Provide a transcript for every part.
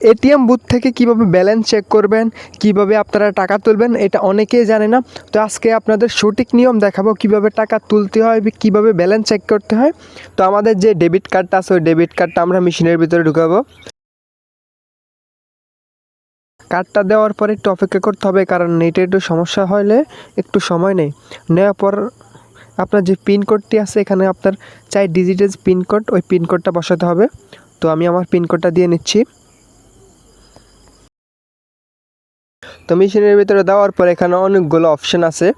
ATM booth থেকে কীভাবে balance check করবেন, কীভাবে আপনারা টাকা তুলবেন, এটা অনেকেই জানে না। তো আজকে আপনাদের সঠিক নিয়ম দেখাবো, কীভাবে টাকা তুলতে হয়, কীভাবে ব্যালেন্স চেক করতে হয়। তো আমাদের যে ডেবিট কার্ডটা আছে, ওই ডেবিট কার্ডটা আমরা মেশিনের ভিতরে ঢুকাবো। কার্ডটা দেওয়ার পরে একটু অপেক্ষা করতে হবে, কারণ নেটে একটু সমস্যা হলে একটু সময় নেই। নেওয়ার পর আপনার যে পিনকোডটি আছে, এখানে আপনার চাই ডিজিটের পিনকোড ওই পিনকোডটা বসাতে হবে। তো আমি আমার পিনকোডটা দিয়ে নিচ্ছি। তো মেশিনের ভিতরে দেওয়ার পর এখানে অনেকগুলো অপশান আছে।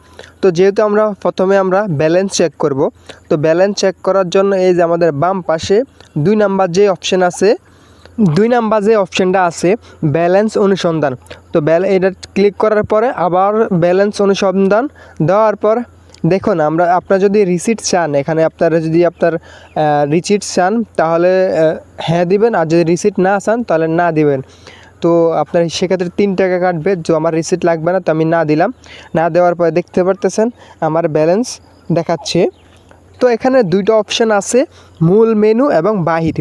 তো যেহেতু আমরা প্রথমে আমরা ব্যালেন্স চেক করব, তো ব্যালেন্স চেক করার জন্য এই যে আমাদের বাম পাশে দুই নাম্বার যে অপশান আছে, দুই নাম্বার যে অপশনটা আছে ব্যালেন্স অনুসন্ধান। তো ব্যাল এটা ক্লিক করার পরে আবার ব্যালেন্স অনুসন্ধান দেওয়ার পর দেখুন, আমরা আপনার যদি রিসিট চান, এখানে আপনারা যদি আপনার রিসিট চান, তাহলে হ্যাঁ দিবেন, আর যদি রিসিট না চান, তাহলে না দিবেন। তো আপনার সেক্ষেত্রে তিন টাকা কাটবে। যে আমার রিসিট লাগবে না, তো আমি না দিলাম। না দেওয়ার পরে দেখতে পারতেছেন, আমার ব্যালেন্স দেখাচ্ছে। তো এখানে দুইটা অপশান আছে, মূল মেনু এবং বাহির।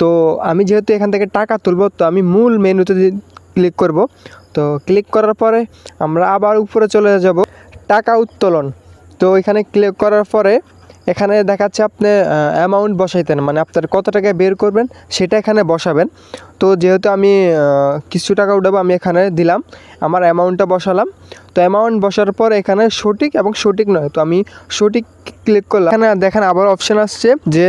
তো আমি যেহেতু এখান থেকে টাকা তুলব, তো আমি মূল মেনুতে ক্লিক করব, তো ক্লিক করার পরে আমরা আবার উপরে চলে যাব, টাকা উত্তোলন। তো এখানে ক্লিক করার পরে এখানে দেখাচ্ছে আপনি অ্যামাউন্ট বসাইতেন মানে আপনার কত টাকা বের করবেন সেটা এখানে বসাবেন। তো যেহেতু আমি কিছু টাকা উঠাবো আমি এখানে দিলাম, আমার অ্যামাউন্টটা বসালাম। তো অ্যামাউন্ট বসার পর এখানে সঠিক এবং সঠিক নয়, তো আমি সঠিক ক্লিক করলাম। এখানে দেখেন আবার অপশান আসছে যে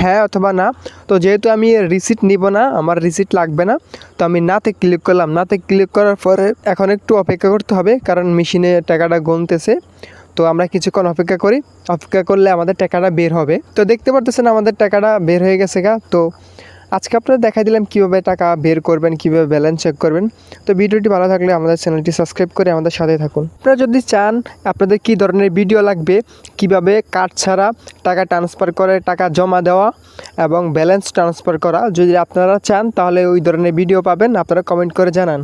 হ্যাঁ অথবা না। তো যেহেতু আমি রিসিট নিব না, আমার রিসিট লাগবে না, তো আমি নাতে ক্লিক করলাম। নাতে ক্লিক করার পরে এখন একটু অপেক্ষা করতে হবে, কারণ মেশিনে টাকাটা গুনতেছে তো আমরা কিছুক্ষণ অপেক্ষা করি। অপেক্ষা করলে আমাদের টাকাটা বের হবে। তো দেখতে পারতেছেন আমাদের টাকাটা বের হয়ে গেছে গা। তো আজকে আপনারা দেখাই দিলাম কীভাবে টাকা বের করবেন, কীভাবে ব্যালেন্স চেক করবেন। তো ভিডিওটি ভালো থাকলে আমাদের চ্যানেলটি সাবস্ক্রাইব করে আমাদের সাথে থাকুন। আপনারা যদি চান আপনাদের কী ধরনের ভিডিও লাগবে, কীভাবে কার্ড ছাড়া টাকা ট্রান্সফার করে টাকা জমা দেওয়া এবং ব্যালেন্স ট্রান্সফার করা, যদি আপনারা চান তাহলে ওই ধরনের ভিডিও পাবেন, আপনারা কমেন্ট করে জানান।